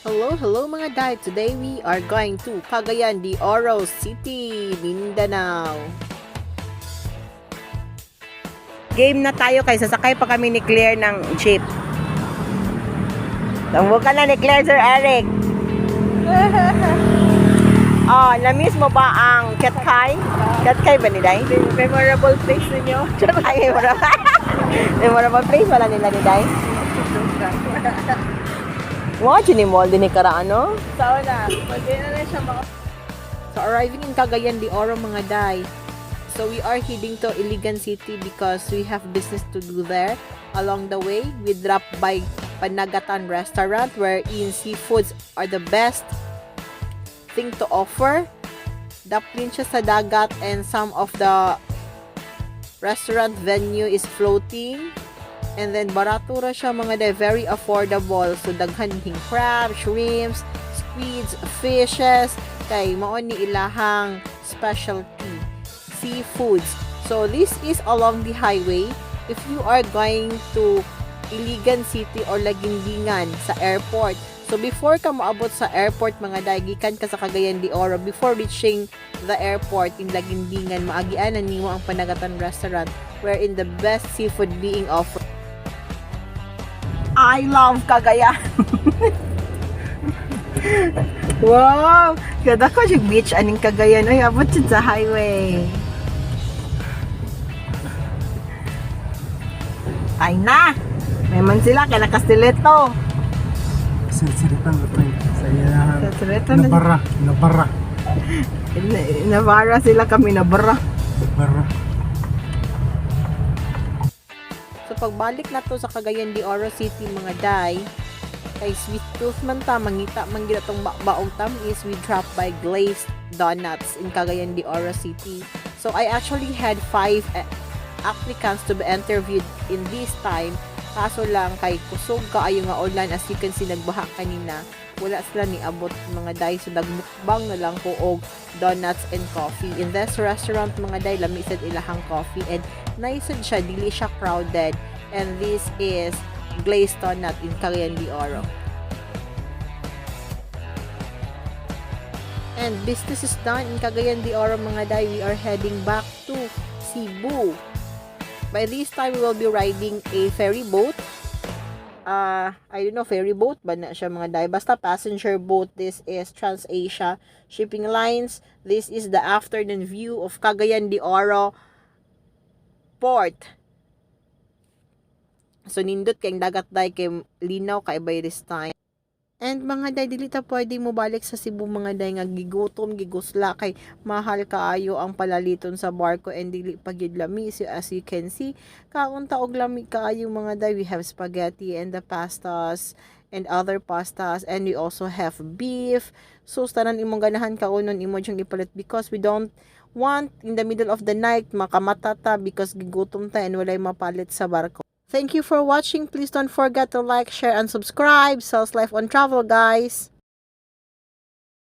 Hello, hello mga day. Today we are going to Cagayan de Oro City, Mindanao. Game na tayo kay sasakay pa kami ni Claire ng jeep. Tambo ka na ni Claire, Sir Eric. oh, na-miss mo ba ang Katkay? Katkay ba ni Day? Memorable place ninyo. Ay, memorable. memorable place wala nila ni Day. Wow, chinimol din ni Karaano. Sao na? Pwede na rin siya mga... So arriving in Cagayan de Oro mga day. So we are heading to Iligan City because we have business to do there. Along the way, we drop by Panagatan Restaurant wherein seafoods are the best thing to offer. Dumpling siya sa dagat and some of the restaurant venue is floating. And then barato ra siya mga day, very affordable. So daghan hing crab, shrimps, squids, fishes, kay mao ni ilahang specialty seafoods. So this is along the highway. If you are going to Iligan City or Lagindingan sa airport. So before ka maabot sa airport mga day, gikan ka sa Cagayan de Oro before reaching the airport in Lagindingan, maagianan nimo ang Panagatan Restaurant wherein the best seafood being offered. I love Cagayan. wow! Ganda ko yung beach aning Cagayan. Ay, abot yun sa highway. Ay na! May man sila kay nakastileto. Sinitan ko ito sa na. Nabara, nabara, Na- Navara sila kami na bara. nabara. Pagbalik na to sa Cagayan de Oro City mga day, kay Sweet Tooth man ta, mangita man gina tong ba- baong tamis, we drop by Glazed Donuts in Cagayan de Oro City. So I actually had five eh, applicants to be interviewed in this time. Kaso lang kay kusog kaayo nga online as you can see nagbaha kanina. Wala sila ni abot mga day so nagmukbang na lang ko og donuts and coffee. In this restaurant mga day lami ilahang coffee and nice siya, dili siya crowded. And this is glazed donut in Cagayan de Oro. And business is done in Cagayan de Oro mga day. We are heading back to Cebu. By this time, we will be riding a ferry boat. Uh, I don't know, ferry boat ba na siya mga day? Basta passenger boat. This is TransAsia Shipping Lines. This is the afternoon view of Cagayan de Oro Port. So, nindot kayong dagat day kay linaw kay by this time. And mga day, dili ta pwede mo balik sa Cebu mga day nga gigutom, gigusla kay mahal kaayo ang palaliton sa barko and dili pagyud lami so as you can see. Kaunta og lami kaayo mga day we have spaghetti and the pastas and other pastas and we also have beef. So tanan imong ganahan kaunon imo jung ipalit because we don't want in the middle of the night makamatata because gigutom ta and walay mapalit sa barko Thank you for watching. Please don't forget to like, share, and subscribe. Sales Life on Travel, guys.